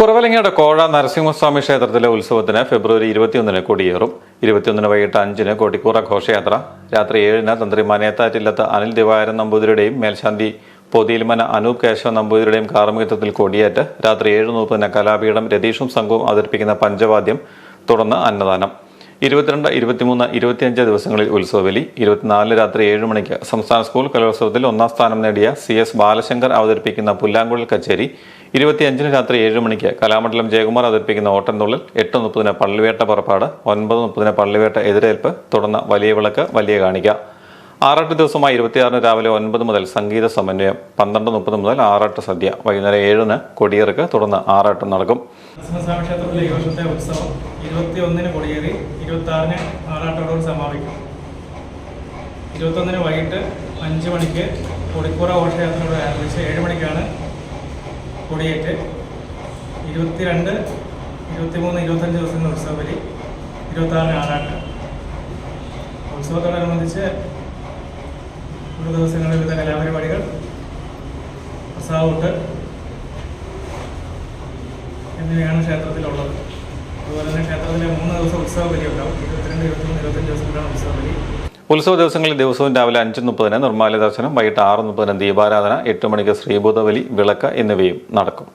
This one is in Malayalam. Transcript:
കുറവലങ്ങയുടെ കോഴ നരസിംഹസ്വാമി ക്ഷേത്രത്തിലെ ഉത്സവത്തിന് ഫെബ്രുവരി ഇരുപത്തിയൊന്നിന് കൊടിയേറും. ഇരുപത്തിയൊന്നിന് വൈകിട്ട് അഞ്ചിന് കോട്ടിക്കൂറ ഘോഷയാത്ര. രാത്രി ഏഴിന് തന്ത്രി മനേത്താറ്റില്ലത്ത് അനിൽ ദിവാരൻ നമ്പൂതിരിയുടെയും മേൽശാന്തി പൊതിയിൽമന അനൂപ് കേശവ നമ്പൂതിരിയുടെയും കാർമ്മികത്വത്തിൽ കൊടിയേറ്റ്. രാത്രി ഏഴ് മുപ്പതിന് കലാപീഠം രതീഷും സംഘവും അവതരിപ്പിക്കുന്ന പഞ്ചവാദ്യം തുടർന്ന് അന്നദാനം. ഇരുപത്തിരണ്ട് ഇരുപത്തിമൂന്ന് ഇരുപത്തിയഞ്ച് ദിവസങ്ങളിൽ ഉത്സവബലി. ഇരുപത്തിനാലിന് രാത്രി ഏഴ് മണിക്ക് സംസ്ഥാന സ്കൂൾ കലോത്സവത്തിൽ ഒന്നാം സ്ഥാനം നേടിയ സി എസ് ബാലശങ്കർ അവതരിപ്പിക്കുന്ന പുല്ലാങ്കുഴൽ കച്ചേരി. ഇരുപത്തിയഞ്ചിന് രാത്രി ഏഴ് മണിക്ക് കലാമണ്ഡലം ജയകുമാർ അവതരിപ്പിക്കുന്ന ഓട്ടൻതുള്ളൽ എട്ട് മുപ്പതിന് പള്ളിവേട്ട പുറപ്പാട് ഒൻപത് മുപ്പതിന് പള്ളിവേട്ട എതിരേൽപ്പ് തുടർന്ന് വലിയ വിളക്ക് വലിയ കാണിക്ക. ആറാട്ട് ദിവസമായി ഇരുപത്തിയാറിന് രാവിലെ ഒൻപത് മുതൽ സംഗീത സമന്വയം പന്ത്രണ്ട് മുപ്പത് മുതൽ ആറാട്ട് സദ്യ വൈകുന്നേരം ഏഴിന് കൊടിയേറുക്ക് തുടർന്ന് ആറാട്ട് നടക്കും. ഉത്സവം കൊടിയേറി ഇരുപത്തൊന്നിന് വൈകിട്ട് അഞ്ച് മണിക്ക് കൊടിക്കൂറ ഘോഷയാത്രയോട് ആരംഭിച്ച് ഏഴ് മണിക്കാണ് കൊടിയേറ്റ് ഇരുപത്തിരണ്ട് ഇരുപത്തിമൂന്ന് ഇരുപത്തഞ്ച് ദിവസങ്ങളുടെ ഉത്സവബലി ഇരുപത്തി ആറിന് ആറാട്ട്. ഉത്സവത്തോടനുബന്ധിച്ച് ഒരു ദിവസങ്ങളിൽ വിവിധ കലാപരിപാടികൾ പ്രസാവൂട്ട് എന്നിവയാണ് ക്ഷേത്രത്തിലുള്ളത്. അതുപോലെ തന്നെ ക്ഷേത്രത്തിലെ മൂന്ന് ദിവസം ഉത്സവ ബലി ഉണ്ടാവും ഇരുപത്തിരണ്ട് ഇരുപത്തിമൂന്ന് ഇരുപത്തഞ്ച് ദിവസത്തിലാണ് ഉത്സവ ബലി ഉത്സവ ദിവസങ്ങളിൽ ദിവസവും രാവിലെ അഞ്ച് മുപ്പതിന് നിർമ്മാല്യ ദർശനം വൈകിട്ട് ആറ് മുപ്പതിന് ദീപാരാധന എട്ട് മണിക്ക് ശ്രീഭൂതബലി വിളക്ക് എന്നിവയും നടക്കും.